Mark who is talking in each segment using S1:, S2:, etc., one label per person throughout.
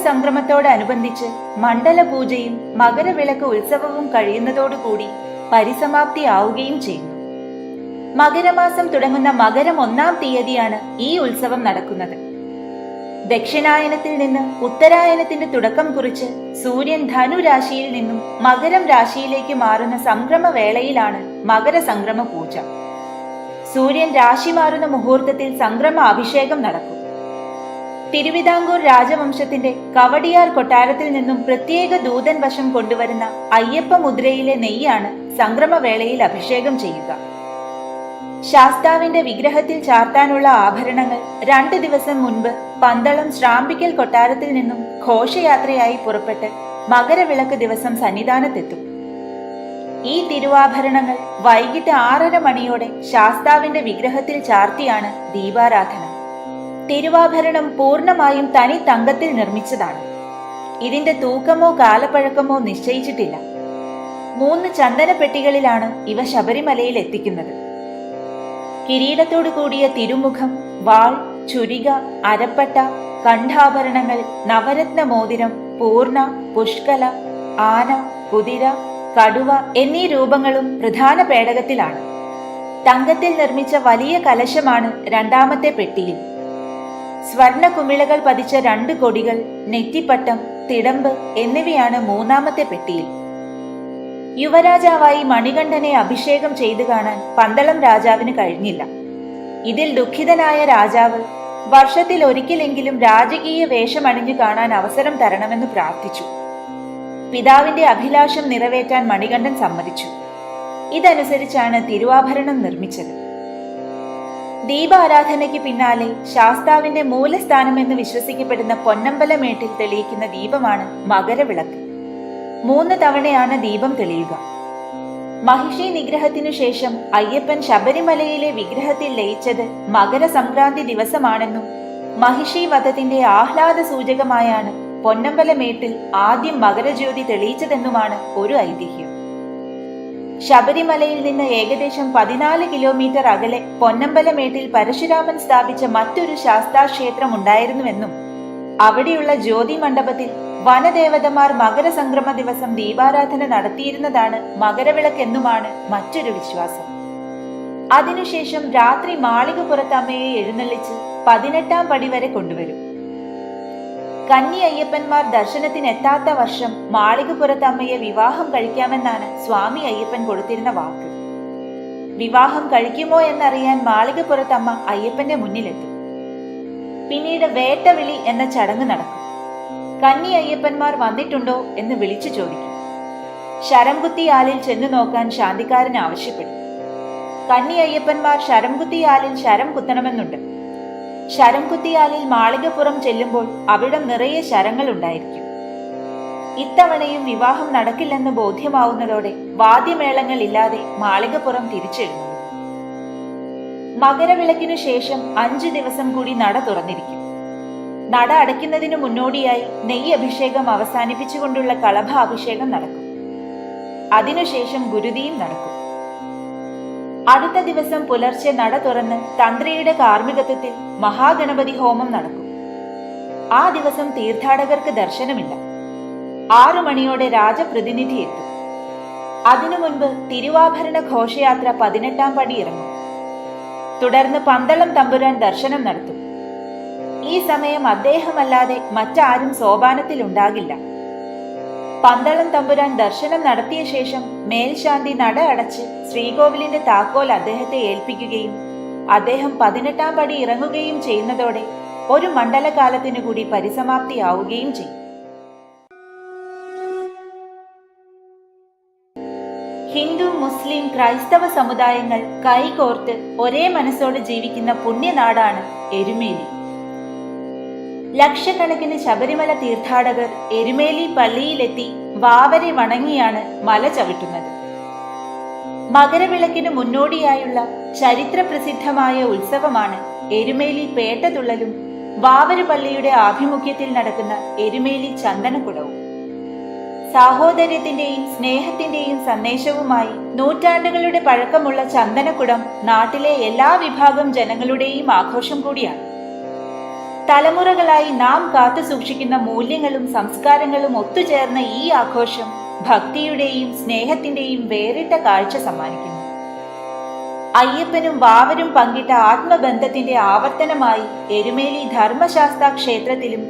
S1: മകരസംക്രമത്തോടനുബന്ധിച്ച് മണ്ഡല പൂജയും മകരവിളക്ക് ഉത്സവവും കഴിയുന്നതോടുകൂടി പരിസമാപ്തി ആവുകയും ചെയ്യുന്നു. മകരമാസം തുടങ്ങുന്ന മകരം ഒന്നാം തീയതിയാണ് ഈ ഉത്സവം നടക്കുന്നത്. ദക്ഷിണായനത്തിൽ നിന്ന് ഉത്തരായനത്തിന്റെ തുടക്കം കുറിച്ച് സൂര്യൻ ധനു രാശിയിൽ നിന്നും മകരം രാശിയിലേക്ക് മാറുന്ന സംക്രമ സംക്രമവേളയിലാണ് മകരസംക്രമ പൂജ സൂര്യൻ രാശി മാറുന്ന മുഹൂർത്തത്തിൽ സംക്രമ അഭിഷേകം നടക്കും. തിരുവിതാംകൂർ രാജവംശത്തിന്റെ കവടിയാർ കൊട്ടാരത്തിൽ നിന്നും പ്രത്യേക ദൂതൻ വശം കൊണ്ടുവരുന്ന അയ്യപ്പ മുദ്രയിലെ നെയ്യാണ് സംക്രമവേളയിൽ അഭിഷേകം ചെയ്യുക. ശാസ്താവിന്റെ വിഗ്രഹത്തിൽ ചാർത്താനുള്ള ആഭരണങ്ങൾ രണ്ടു ദിവസം മുൻപ് പന്തളം ശ്രാമ്പിക്കൽ കൊട്ടാരത്തിൽ നിന്നും ഘോഷയാത്രയായി പുറപ്പെട്ട് മകരവിളക്ക് ദിവസം സന്നിധാനത്തെത്തും. ഈ തിരുവാഭരണങ്ങൾ വൈകിട്ട് ആറര മണിയോടെ ശാസ്താവിന്റെ വിഗ്രഹത്തിൽ ചാർത്തിയാണ് ദീപാരാധന. തിരുവാഭരണം പൂർണമായും തനി തങ്കത്തിൽ നിർമ്മിച്ചതാണ്. ഇതിന്റെ തൂക്കമോ കാലപ്പഴക്കമോ നിശ്ചയിച്ചിട്ടില്ല. മൂന്ന് ചന്ദന പെട്ടികളിലാണ് ഇവ ശബരിമലയിൽ എത്തിക്കുന്നത്. കിരീടത്തോടു കൂടിയ തിരുമുഖം വാൾ ചുരിക അരപ്പട്ട കണ്ഠാഭരണങ്ങൾ നവരത്ന മോതിരം പൂർണ പുഷ്കല ആന കുതിര കടുവ എന്നീ രൂപങ്ങളും പ്രധാന പേടകത്തിലാണ്. തങ്കത്തിൽ നിർമ്മിച്ച വലിയ കലശമാണ് രണ്ടാമത്തെ പെട്ടിയിൽ. സ്വർണ കുമിളകൾ പതിച്ച രണ്ട് കൊടികൾ നെറ്റിപ്പട്ടം തിടമ്പ് എന്നിവയാണ് മൂന്നാമത്തെ പെട്ടിയിൽ. യുവരാജാവായി മണികണ്ഠനെ അഭിഷേകം ചെയ്തു കാണാൻ പന്തളം രാജാവിന് കഴിഞ്ഞില്ല. ഇതിൽ ദുഃഖിതനായ രാജാവ് വർഷത്തിൽ ഒരിക്കലെങ്കിലും രാജകീയ വേഷമണിഞ്ഞു കാണാൻ അവസരം തരണമെന്ന് പ്രാർത്ഥിച്ചു. പിതാവിന്റെ അഭിലാഷം നിറവേറ്റാൻ മണികണ്ഠൻ സമ്മതിച്ചു. ഇതനുസരിച്ചാണ് തിരുവാഭരണം നിർമ്മിച്ചത്. ദീപാരാധനയ്ക്ക് പിന്നാലെ ശാസ്താവിന്റെ മൂലസ്ഥാനമെന്ന് വിശ്വസിക്കപ്പെടുന്ന പൊന്നമ്പലമേട്ടിൽ തെളിയിക്കുന്ന ദീപമാണ് മകരവിളക്ക്. മൂന്ന് തവണയാണ് ദീപം തെളിയുക. മഹിഷി നിഗ്രഹത്തിനു ശേഷം അയ്യപ്പൻ ശബരിമലയിലെ വിഗ്രഹത്തിൽ ലയിച്ചത് മകരസംക്രാന്തി ദിവസമാണെന്നും മഹിഷി വധത്തിന്റെ ആഹ്ലാദ സൂചകമായാണ് പൊന്നമ്പലമേട്ടിൽ ആദ്യം മകരജ്യോതി തെളിയിച്ചതെന്നുമാണ് ഒരു ഐതിഹ്യം. ശബരിമലയിൽ നിന്ന് ഏകദേശം പതിനാല് കിലോമീറ്റർ അകലെ പൊന്നമ്പലമേട്ടിൽ പരശുരാമൻ സ്ഥാപിച്ച മറ്റൊരു ശാസ്താക്ഷേത്രം ഉണ്ടായിരുന്നുവെന്നും അവിടെയുള്ള ജ്യോതി മണ്ഡപത്തിൽ വനദേവതമാർ മകരസംക്രമ ദിവസം ദീപാരാധന നടത്തിയിരുന്നതാണ് മകരവിളക്കെന്നുമാണ് മറ്റൊരു വിശ്വാസം. അതിനുശേഷം രാത്രി മാളികപ്പുറത്തമ്മയെ എഴുന്നള്ളിച്ച് പതിനെട്ടാം പടി വരെ കൊണ്ടുവരും. കന്നി അയ്യപ്പന്മാർ ദർശനത്തിനെത്താത്ത വർഷം മാളികപ്പുറത്ത് അമ്മയെ വിവാഹം കഴിക്കാമെന്നാണ് സ്വാമി അയ്യപ്പൻ കൊടുത്തിരുന്ന വാക്ക്. വിവാഹം കഴിക്കുമോ എന്നറിയാൻ മാളികപ്പുറത്ത് അമ്മ അയ്യപ്പന്റെ മുന്നിലെത്തി. പിന്നീട് വേട്ടവിളി എന്ന ചടങ്ങ് നടക്കും. കന്നി അയ്യപ്പന്മാർ വന്നിട്ടുണ്ടോ എന്ന് വിളിച്ചു ചോദിക്കും. ശരംകുത്തിയാലിൽ ചെന്നു നോക്കാൻ ശാന്തിക്കാരൻ ആവശ്യപ്പെടും കന്നി അയ്യപ്പന്മാർ ശരംകുത്തിയാലിൽ ശരം കുത്തണമെന്നുണ്ട്. ശരംകുത്തിയാലിൽ മാളികപ്പുറം ചെല്ലുമ്പോൾ അവിടെ നിറയെ ശരങ്ങൾ ഉണ്ടായിരിക്കും. ഇത്തവണയും വിവാഹം നടക്കില്ലെന്ന് ബോധ്യമാവുന്നതോടെ വാദ്യമേളങ്ങൾ ഇല്ലാതെ മാളികപ്പുറം തിരിച്ചെഴുന്നു. മകരവിളക്കിനു ശേഷം അഞ്ചു ദിവസം കൂടി നട തുറന്നിരിക്കും. നട അടയ്ക്കുന്നതിനു മുന്നോടിയായി നെയ്യ് അഭിഷേകം അവസാനിപ്പിച്ചുകൊണ്ടുള്ള കളഭ അഭിഷേകം നടക്കും. അതിനുശേഷം ഗുരുതിയും നടക്കും. അടുത്ത ദിവസം പുലർച്ചെ നട തുറന്ന് തന്ത്രിയുടെ കാർമ്മികത്വത്തിൽ മഹാഗണപതി ഹോമം നടക്കും. ആ ദിവസം തീർത്ഥാടകർക്ക് ദർശനമില്ല. ആറു മണിയോടെ രാജപ്രതിനിധി എത്തും. അതിനു മുൻപ് തിരുവാഭരണ ഘോഷയാത്ര പതിനെട്ടാം പടി ഇറങ്ങും. തുടർന്ന് പന്തളം തമ്പുരാൻ ദർശനം നടത്തും. ഈ സമയം അദ്ദേഹമല്ലാതെ മറ്റാരും സോപാനത്തിൽ ഉണ്ടാകില്ല പന്തളം തമ്പുരാൻ ദർശനം നടത്തിയ ശേഷം മേൽശാന്തി നട അടച്ച് ശ്രീകോവിലിന്റെ താക്കോൽ അദ്ദേഹത്തെ ഏൽപ്പിക്കുകയും അദ്ദേഹം പതിനെട്ടാം പടി ഇറങ്ങുകയും ചെയ്യുന്നതോടെ ഒരു മണ്ഡലകാലത്തിനു കൂടി പരിസമാപ്തിയാവുകയും ചെയ്യും. ഹിന്ദു മുസ്ലിം ക്രൈസ്തവ സമുദായങ്ങൾ കൈകോർത്ത് ഒരേ മനസ്സോട് ജീവിക്കുന്ന പുണ്യനാടാണ് എരുമേലി. ലക്ഷക്കണക്കിന് ശബരിമല തീർത്ഥാടകർ എരുമേലി പള്ളിയിലെത്തി വാവരെ വണങ്ങിയാണ് മല ചവിട്ടുന്നത്. മകരവിളക്കിന് മുന്നോടിയായുള്ള ചരിത്ര പ്രസിദ്ധമായ ഉത്സവമാണ് എരുമേലി പേട്ടതുള്ളലും വാവര് പള്ളിയുടെ ആഭിമുഖ്യത്തിൽ നടക്കുന്ന എരുമേലി ചന്ദനക്കുടവും. സാഹോദര്യത്തിന്റെയും സ്നേഹത്തിന്റെയും സന്ദേശവുമായി നൂറ്റാണ്ടുകളുടെ പഴക്കമുള്ള ചന്ദനക്കുടം നാട്ടിലെ എല്ലാ വിഭാഗം ജനങ്ങളുടെയും ആഘോഷം കൂടിയാണ്. തലമുറകളായി നാം കാത്തു സൂക്ഷിക്കുന്ന മൂല്യങ്ങളും സംസ്കാരങ്ങളും ഒത്തുചേർന്ന ഈ ആഘോഷം ഭക്തിയുടെയും സ്നേഹത്തിന്റെയും വേറിട്ട കാഴ്ച സമ്മാനിക്കുന്നു. അയ്യപ്പനും വാവരും പങ്കിട്ട ആത്മബന്ധത്തിന്റെ ആവർത്തനമായി എരുമേലി ധർമ്മശാസ്ത്ര ക്ഷേത്രത്തിലും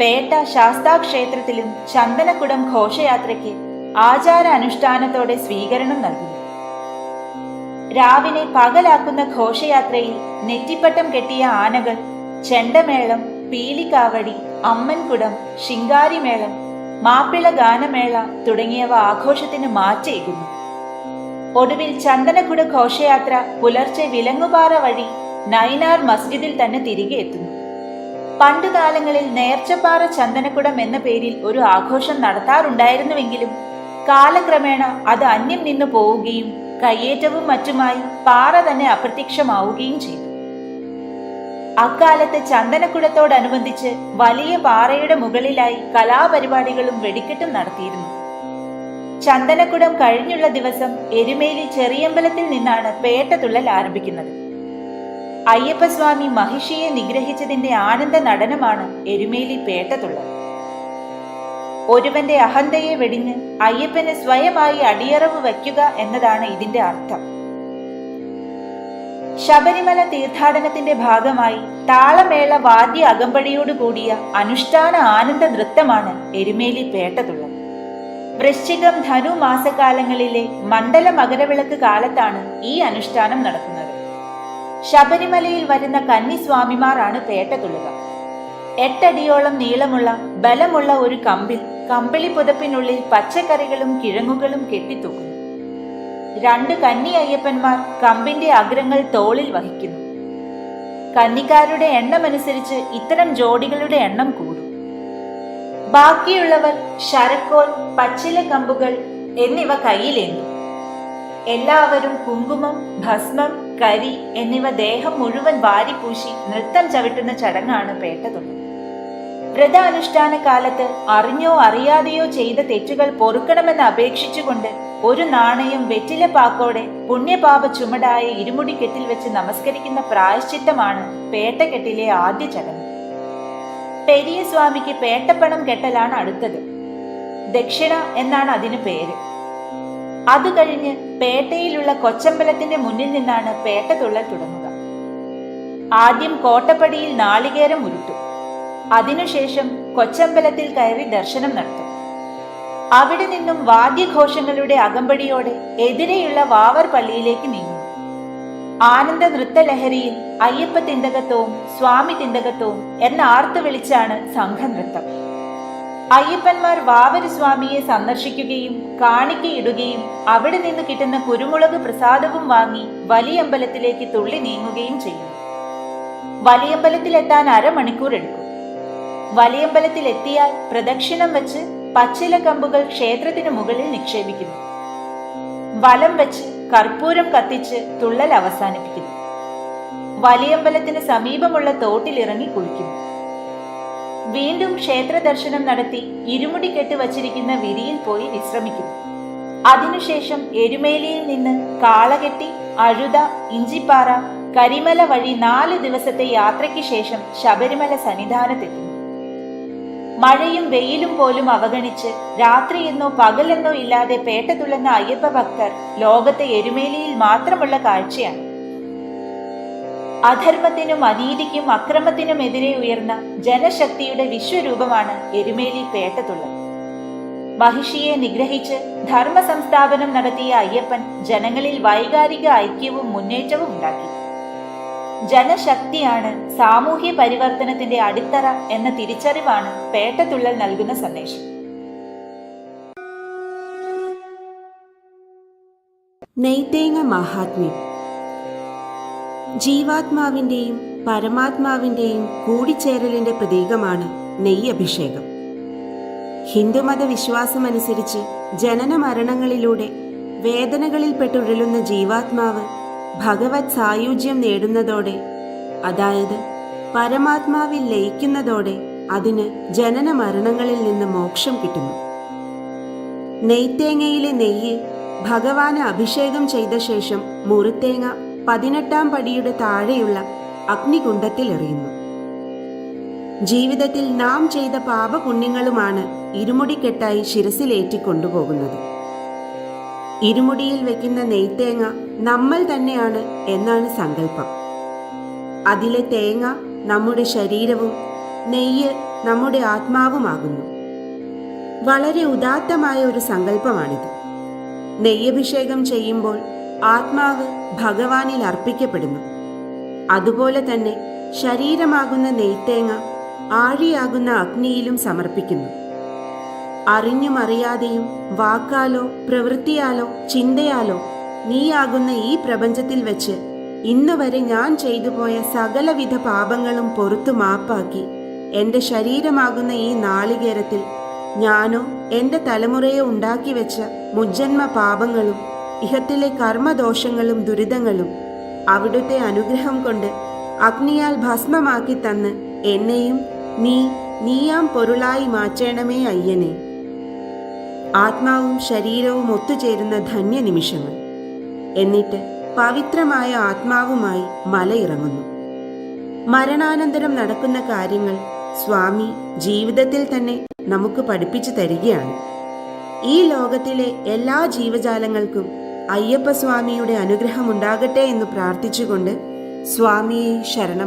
S1: പേട്ട ശാസ്താ ക്ഷേത്രത്തിലും ചന്ദനക്കുടം ഘോഷയാത്രയ്ക്ക് ആചാര അനുഷ്ഠാനത്തോടെ സ്വീകരണം നൽകുന്നു. രാവിലെ പകലാക്കുന്ന ഘോഷയാത്രയിൽ നെറ്റിപ്പട്ടം കെട്ടിയ ആനകൾ ചെണ്ടമേളം പീലിക്കാവടി അമ്മൻകുടം ശിങ്കാരിമേളം മാപ്പിള ഗാനമേള തുടങ്ങിയവ ആഘോഷത്തിന് മാറ്റേകുന്നു. ഒടുവിൽ ചന്ദനക്കുട ഘോഷയാത്ര പുലർച്ചെ വിലങ്ങുപാറ വഴി നൈനാർ മസ്ജിദിൽ തന്നെ തിരികെ എത്തുന്നു. പണ്ടുകാലങ്ങളിൽ നേർച്ചപ്പാറ ചന്ദനക്കുടം എന്ന പേരിൽ ഒരു ആഘോഷം നടത്താറുണ്ടായിരുന്നുവെങ്കിലും കാലക്രമേണ അത് അന്യം നിന്നു പോവുകയും കയ്യേറ്റവും മറ്റുമായി പാറ തന്നെ അപ്രത്യക്ഷമാവുകയും ചെയ്തു. അക്കാലത്ത് ചന്ദനക്കുടത്തോടനുബന്ധിച്ച് വലിയ പാറയുടെ മുകളിലായി കലാപരിപാടികളും വെടിക്കെട്ടും നടത്തിയിരുന്നു. ചന്ദനക്കുടം കഴിഞ്ഞുള്ള ദിവസം എരുമേലി ചെറിയമ്പലത്തിൽ നിന്നാണ് പേട്ടതുള്ളൽ ആരംഭിക്കുന്നത്. അയ്യപ്പസ്വാമി മഹിഷിയെ നിഗ്രഹിച്ചതിന്റെ ആനന്ദ നടനമാണ് എരുമേലി പേട്ടതുള്ളൽ ഒരുവന്റെ അഹന്തയെ വെടിഞ്ഞ് അയ്യപ്പന് സ്വയമായി അടിയറവ് വയ്ക്കുക എന്നതാണ് ഇതിന്റെ അർത്ഥം. ശബരിമല തീർത്ഥാടനത്തിന്റെ ഭാഗമായി താളമേള വാദ്യ അകമ്പടിയോട് കൂടിയ അനുഷ്ഠാന ആനന്ദ നൃത്തമാണ് എരുമേലി പേട്ടതുള്ളം വൃശ്ചികം ധനു മാസകാലങ്ങളിലെ മണ്ഡല മകരവിളക്ക് കാലത്താണ് ഈ അനുഷ്ഠാനം നടക്കുന്നത്. ശബരിമലയിൽ വരുന്ന കന്നിസ്വാമിമാരാണ് പേട്ടതുള്ളുക. എട്ടടിയോളം നീളമുള്ള ബലമുള്ള ഒരു കമ്പിൽ കമ്പിളി പുതപ്പിനുള്ളിൽ പച്ചക്കറികളും കിഴങ്ങുകളും കെട്ടിത്തൂക്കുന്നു. രണ്ട് കന്നി അയ്യപ്പന്മാർ കമ്പിന്റെ അഗ്രങ്ങൾ തോളിൽ വഹിക്കുന്നു. കന്നിക്കാരുടെ എണ്ണമനുസരിച്ച് ഇത്തരം ജോഡികളുടെ എണ്ണം കൂടും. ബാക്കിയുള്ളവർ ശരക്കോൽ പച്ചില കമ്പുകൾ എന്നിവ കയ്യിലേന്തു. എല്ലാവരും കുങ്കുമം ഭസ്മം കരി എന്നിവ ദേഹം മുഴുവൻ വാരിപ്പൂശി നൃത്തം ചവിട്ടുന്ന ചടങ്ങാണ് പേട്ടതുള്ളൽ വ്രതാനുഷ്ഠാന കാലത്ത് അറിഞ്ഞോ അറിയാതെയോ ചെയ്ത തെറ്റുകൾ പൊറുക്കണമെന്ന് അപേക്ഷിച്ചുകൊണ്ട് ഒരു നാണയം വെറ്റില പാക്കോടെ പുണ്യപാപ ചുമടായ ഇരുമുടിക്കെട്ടിൽ വെച്ച് നമസ്കരിക്കുന്ന പ്രായശ്ചിത്തമാണ് പേട്ടക്കെട്ടിലെ ആദ്യ ചടങ്ങ്. പെരിയ സ്വാമിക്ക് പേട്ടപ്പണം കെട്ടലാണ് അടുത്തത്. ദക്ഷിണ എന്നാണ് അതിന് പേര്. അത് കഴിഞ്ഞ് പേട്ടയിലുള്ള കൊച്ചമ്പലത്തിന്റെ മുന്നിൽ നിന്നാണ് പേട്ട തുള്ളൽ തുടങ്ങുക. ആദ്യം കോട്ടപ്പടിയിൽ നാളികേരം ഉരുട്ടും. അതിനുശേഷം കൊച്ചമ്പലത്തിൽ കയറി ദർശനം നടത്തും. അവിടെ നിന്നും വാദ്യഘോഷങ്ങളുടെ അകമ്പടിയോടെ എതിരെയുള്ള വാവർ പള്ളിയിലേക്ക് നീങ്ങും. ആനന്ദ നൃത്തലഹരിയിൽ അയ്യപ്പ തിന്തകത്വവും സ്വാമി തിന്തകത്വവും എന്ന ആർത്തു വിളിച്ചാണ് സംഘനൃത്തം. അയ്യപ്പന്മാർ വാവര് സ്വാമിയെ സന്ദർശിക്കുകയും കാണിക്കയിടുകയും അവിടെ നിന്ന് കിട്ടുന്ന കുരുമുളക് പ്രസാദവും വാങ്ങി വലിയമ്പലത്തിലേക്ക് തുള്ളി നീങ്ങുകയും ചെയ്യും. വലിയമ്പലത്തിലെത്താൻ അരമണിക്കൂർ എടുക്കും. വലിയമ്പലത്തിൽ എത്തിയാൽ പ്രദക്ഷിണം വെച്ച് പച്ചില കമ്പുകൾ ക്ഷേത്രത്തിനു മുകളിൽ നിക്ഷേപിക്കുന്നു. വലം വെച്ച് കർപ്പൂരം കത്തിച്ച് തുള്ളൽ അവസാനിപ്പിക്കുന്നു. വലിയമ്പലത്തിന് സമീപമുള്ള തോട്ടിലിറങ്ങി കുളിക്കുന്നു. വീണ്ടും ക്ഷേത്ര ദർശനം നടത്തി ഇരുമുടി കെട്ട് വച്ചിരിക്കുന്ന വിരിയിൽ പോയി വിശ്രമിക്കുന്നു. അതിനുശേഷം എരുമേലിയിൽ നിന്ന് കാളകെട്ടി അഴുത ഇഞ്ചിപ്പാറ കരിമല വഴി നാല് ദിവസത്തെ യാത്രയ്ക്ക് ശേഷം ശബരിമല സന്നിധാനത്തെത്തുന്നു മഴയും വെയിലും പോലും അവഗണിച്ച് രാത്രിയെന്നോ പകലെന്നോ ഇല്ലാതെ പേട്ടതുള്ളുന്ന അയ്യപ്പ ഭക്തർ ലോകത്തെ എരുമേലിയിൽ മാത്രമുള്ള കാഴ്ചയാണ്. അധർമ്മത്തിനും അനീതിക്കും അക്രമത്തിനുമെതിരെ ഉയർന്ന ജനശക്തിയുടെ വിശ്വരൂപമാണ് എരുമേലി പേട്ടതുള്ളൽ മഹിഷിയെ നിഗ്രഹിച്ച് ധർമ്മ സംസ്ഥാപനം നടത്തിയ അയ്യപ്പൻ ജനങ്ങളിൽ വൈകാരിക ഐക്യവും മുന്നേറ്റവും ഉണ്ടാക്കി. ജനശക്തിയാണ് സാമൂഹ്യ പരിവർത്തനത്തിന്റെ അടിത്തറ എന്ന തിരിച്ചറിവാണ് പേട്ടതുള്ളൽ നൽകുന്ന സന്ദേശം.
S2: നെയ്തേങ്ങ മഹാത്മ്യം. ജീവാത്മാവിന്റെയും പരമാത്മാവിന്റെയും കൂടിച്ചേരലിന്റെ പ്രതീകമാണ് നെയ്യഭിഷേകം. ഹിന്ദുമത വിശ്വാസമനുസരിച്ച് ജനന മരണങ്ങളിലൂടെ വേദനകളിൽ വേദനകളിൽപ്പെട്ടുഴലുന്ന ജീവാത്മാവ് ഭഗവത് സായുജ്യം നേടുന്നതോടെ അതായത് പരമാത്മാവിൽ ലയിക്കുന്നതോടെ അതിന് ജനന മരണങ്ങളിൽ നിന്ന് മോക്ഷം കിട്ടുന്നു. നെയ്ത്തേങ്ങയിലെ നെയ്യ് ഭഗവാന് അഭിഷേകം ചെയ്ത ശേഷം മുറിത്തേങ്ങ പതിനെട്ടാം പടിയുടെ താഴെയുള്ള അഗ്നികുണ്ഡത്തിൽ എറിയുന്നു. ജീവിതത്തിൽ നാം ചെയ്ത പാപപുണ്യങ്ങളുമാണ് ഇരുമുടിക്കെട്ടായി ശിരസിലേറ്റി കൊണ്ടുപോകുന്നത് ഇരുമുടിയിൽ വെക്കുന്ന നെയ്ത്തേങ്ങ നമ്മൾ തന്നെയാണ് എന്നാണ് സങ്കല്പം. അതിലെ തേങ്ങ നമ്മുടെ ശരീരവും നെയ്യ് നമ്മുടെ ആത്മാവുമാകുന്നു. വളരെ ഉദാത്തമായ ഒരു സങ്കല്പമാണിത്. നെയ്യഭിഷേകം ചെയ്യുമ്പോൾ ആത്മാവ് ഭഗവാനിൽ അർപ്പിക്കപ്പെടുന്നു. അതുപോലെ തന്നെ ശരീരമാകുന്ന നെയ്ത്തേങ്ങ ആഴിയാകുന്ന അഗ്നിയിലും സമർപ്പിക്കുന്നു. അറിഞ്ഞുമറിയാതെയും വാക്കാലോ പ്രവൃത്തിയാലോ ചിന്തയാലോ നീയാകുന്ന ഈ പ്രപഞ്ചത്തിൽ വെച്ച് ഇന്നുവരെ ഞാൻ ചെയ്തു പോയ സകലവിധ പാപങ്ങളും പൊറത്തു മാപ്പാക്കി. എന്റെ ശരീരമാകുന്ന ഈ നാളികേരത്തിൽ ഞാനോ എന്റെ തലമുറയെ ഉണ്ടാക്കി വെച്ച മുജ്ജന്മ പാപങ്ങളും ഇഹത്തിലെ കർമ്മദോഷങ്ങളും ദുരിതങ്ങളും അവിടുത്തെ അനുഗ്രഹം കൊണ്ട് അഗ്നിയാൽ ഭസ്മമാക്കി തന്ന് എന്നെയും നീ നീയാം പൊരുളായി മാറ്റേണമേ അയ്യനെ. ആത്മാവും ശരീരവും ഒത്തുചേരുന്ന ധന്യ നിമിഷങ്ങൾ എന്നിട്ട് പവിത്രമായ ആത്മാവുമായി മലയിറങ്ങുന്നു. മരണാനന്തരം നടക്കുന്ന കാര്യങ്ങൾ സ്വാമി ജീവിതത്തിൽ തന്നെ നമുക്ക് പഠിപ്പിച്ചു തരികയാണ്. ഈ ലോകത്തിലെ എല്ലാ ജീവജാലങ്ങൾക്കും അയ്യപ്പ സ്വാമിയുടെ അനുഗ്രഹമുണ്ടാകട്ടെ എന്ന് പ്രാർത്ഥിച്ചുകൊണ്ട് സ്വാമിയെ ശരണം